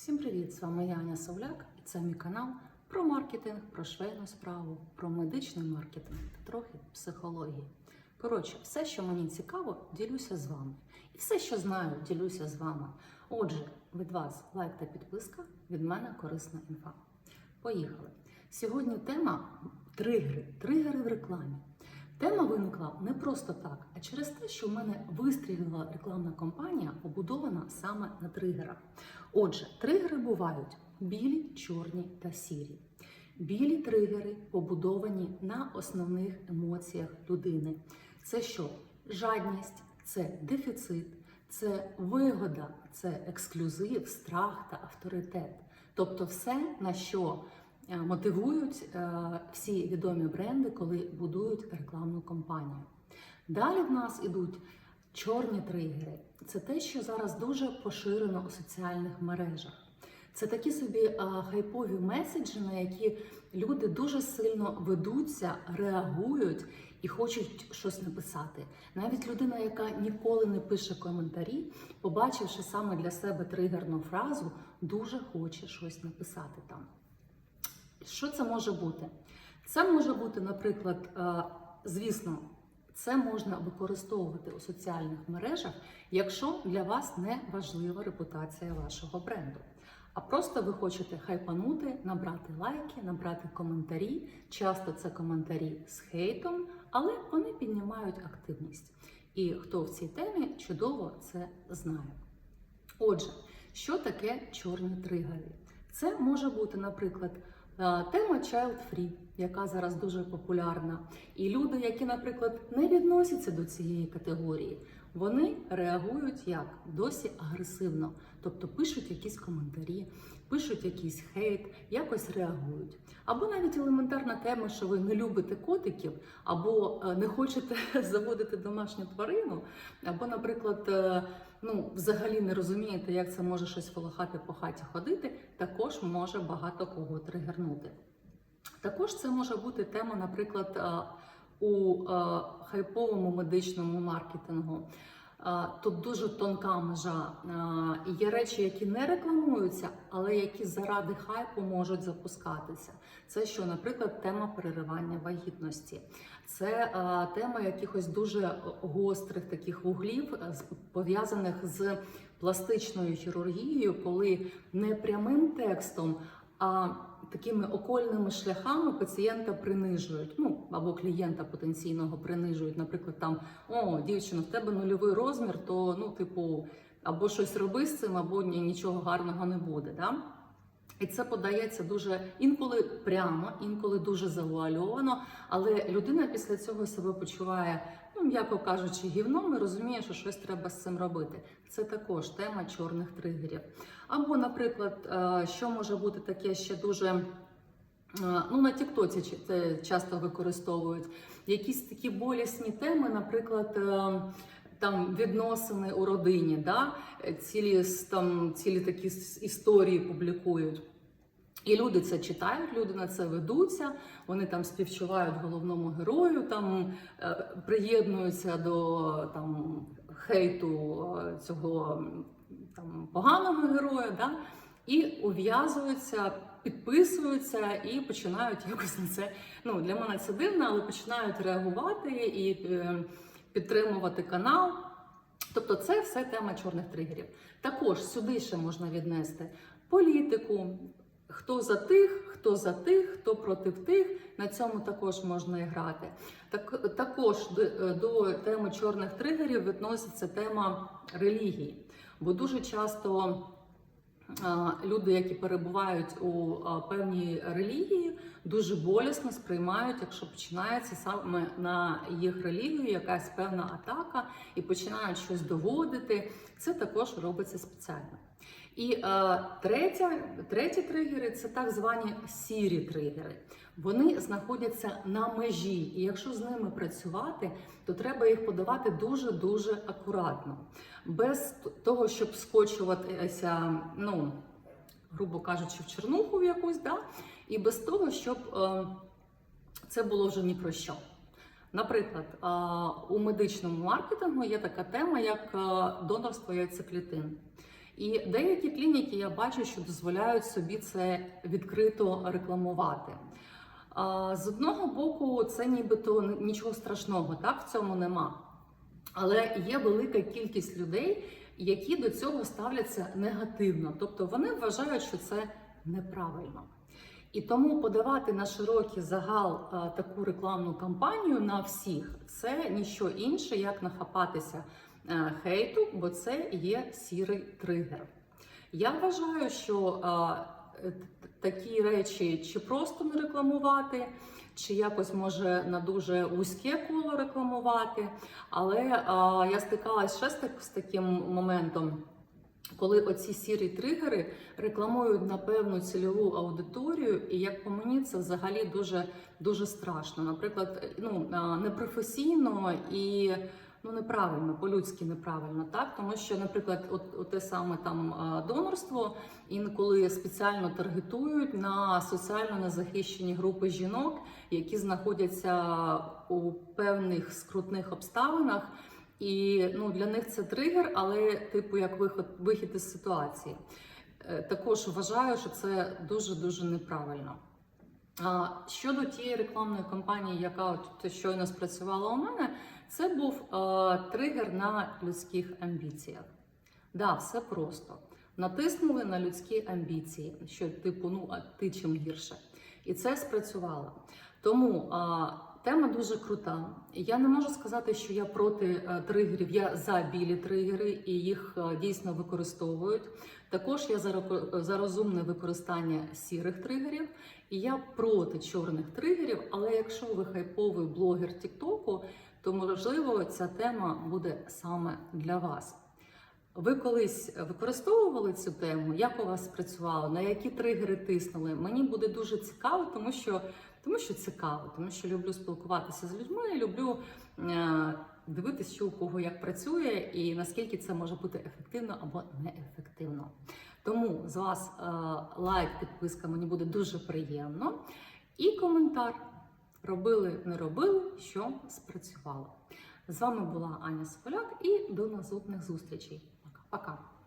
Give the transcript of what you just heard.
Всім привіт! З вами я Аня Савляк, і це мій канал про маркетинг, про швейну справу, про медичний маркетинг та трохи психології. Коротше, все, що мені цікаво, ділюся з вами. І все, що знаю, ділюся з вами. Отже, від вас лайк та підписка, від мене корисна інфа. Поїхали. Сьогодні тема тригери, тригери в рекламі. Тема виникла не просто так, а через те, що в мене вистрілила рекламна кампанія, побудована саме на тригерах. Отже, тригери бувають білі, чорні та сірі. Білі тригери побудовані на основних емоціях людини. Це що? Жадність, це дефіцит, це вигода, це ексклюзив, страх та авторитет. Тобто, все, на що мотивують е, всі відомі бренди, коли будують рекламну кампанію. Далі в нас ідуть чорні тригери. Це те, що зараз дуже поширено у соціальних мережах. Це такі собі е, хайпові меседжі, на які люди дуже сильно ведуться, реагують і хочуть щось написати. Навіть людина, яка ніколи не пише коментарі, побачивши саме для себе тригерну фразу, дуже хоче щось написати там. Що це може бути? Це може бути, наприклад, е, звісно, це можна використовувати у соціальних мережах, якщо для вас не важлива репутація вашого бренду. А просто ви хочете хайпанути, набрати лайки, набрати коментарі. Часто це коментарі з хейтом, але вони піднімають активність. І хто в цій темі чудово це знає. Отже, що таке чорні тригери? Це може бути, наприклад, тема Child Free, яка зараз дуже популярна. І люди, які, наприклад, не відносяться до цієї категорії, вони реагують як досі агресивно, тобто пишуть якісь коментарі, пишуть якийсь хейт, якось реагують. Або навіть елементарна тема, що ви не любите котиків, або е, не хочете заводити домашню тварину, або, наприклад, е, ну, взагалі не розумієте, як це може щось волохати по хаті ходити, також може багато кого тригернути. Також це може бути тема, наприклад, е, у е, хайповому медичному маркетингу. Е, Тут дуже тонка межа. Е, Є речі, які не рекламуються, але які заради хайпу можуть запускатися. Це що, наприклад, тема переривання вагітності, це тема якихось дуже гострих таких вуглів, пов'язаних з пластичною хірургією, коли не прямим текстом, а такими окольними шляхами пацієнта принижують, ну або клієнта потенційного принижують. Наприклад, там о, дівчина, в тебе нульовий розмір, то ну, типу, або щось роби з цим, або ні, нічого гарного не буде. Да? І це подається дуже інколи прямо, інколи дуже завуальовано, але людина після цього себе почуває, ну м'яко кажучи, гівном і розуміє, що щось треба з цим робити. Це також тема чорних тригерів. Або, наприклад, е, що може бути таке ще дуже. е, Ну, на Тіктоці це часто використовують якісь такі болісні теми, наприклад, е, там відносини у родині, да? цілі, там, цілі такі історії публікують. І люди це читають, люди на це ведуться, вони там співчувають головному герою, там е, приєднуються до там хейту е, цього там поганого героя, да? і ув'язуються, підписуються і починають якось на це. Ну для мене це дивно, але починають реагувати і е, підтримувати канал. Тобто, це все тема чорних тригерів. Також сюди ще можна віднести політику. Хто за тих, хто за тих, хто проти тих, на цьому також можна і грати. Так, також до, до теми чорних тригерів відноситься тема релігії, бо дуже часто а, люди, які перебувають у а, певній релігії, дуже болісно сприймають, якщо починається саме на їх релігію якась певна атака і починають щось доводити. Це також робиться спеціально. І е, третя, треті тригери це так звані сірі тригери. Вони знаходяться на межі, і якщо з ними працювати, то треба їх подавати дуже дуже акуратно, без того, щоб скочуватися, ну грубо кажучи, в чернуху в якусь, да? і без того, щоб е, це було вже ні про що. Наприклад, е, у медичному маркетингу є така тема, як е, донорство яйцеклітин. І деякі клініки я бачу, що дозволяють собі це відкрито рекламувати. З одного боку, це нібито нічого страшного, так в цьому нема. Але є велика кількість людей, які до цього ставляться негативно, тобто вони вважають, що це неправильно. І тому подавати на широкий загал таку рекламну кампанію на всіх це ніщо інше, як нахапатися хейту, бо це є сірий тригер. Я вважаю, що е, такі речі чи просто не рекламувати, чи якось може на дуже вузьке коло рекламувати. Але а, я стикалась ще з, так, з таким моментом. Коли оці сірі тригери рекламують на певну цільову аудиторію, і як по мені, це взагалі дуже дуже страшно. Наприклад, ну непрофесійно і ну неправильно, по-людськи неправильно, так тому що, наприклад, от, от те саме там донорство інколи спеціально таргетують на соціально незахищені групи жінок, які знаходяться у певних скрутних обставинах. І ну, для них це тригер, але типу як виход, вихід із ситуації. Е, Також вважаю, що це дуже дуже неправильно. А, Щодо тієї рекламної кампанії, яка от щойно спрацювала у мене, це був е, тригер на людських амбіціях. Да, все просто. Натиснули на людські амбіції, що типу, ну а ти чим гірше. І це спрацювало. Тому а, тема дуже крута. Я не можу сказати, що я проти е, тригерів, я за білі тригери і їх е, дійсно використовують. Також я за, реко- за розумне використання сірих тригерів, і я проти чорних тригерів. Але якщо ви хайповий блогер Тіктоку, то можливо ця тема буде саме для вас. Ви колись використовували цю тему? Як у вас спрацювало? На які тригери тиснули? Мені буде дуже цікаво, тому що, тому що цікаво, тому що люблю спілкуватися з людьми, люблю е, дивитися, що у кого як працює, і наскільки це може бути ефективно або неефективно. Тому з вас е, лайк, підписка мені буде дуже приємно. І коментар. Робили, не робили, що спрацювало. З вами була Аня Сополяк і до наступних зустрічей. Пока.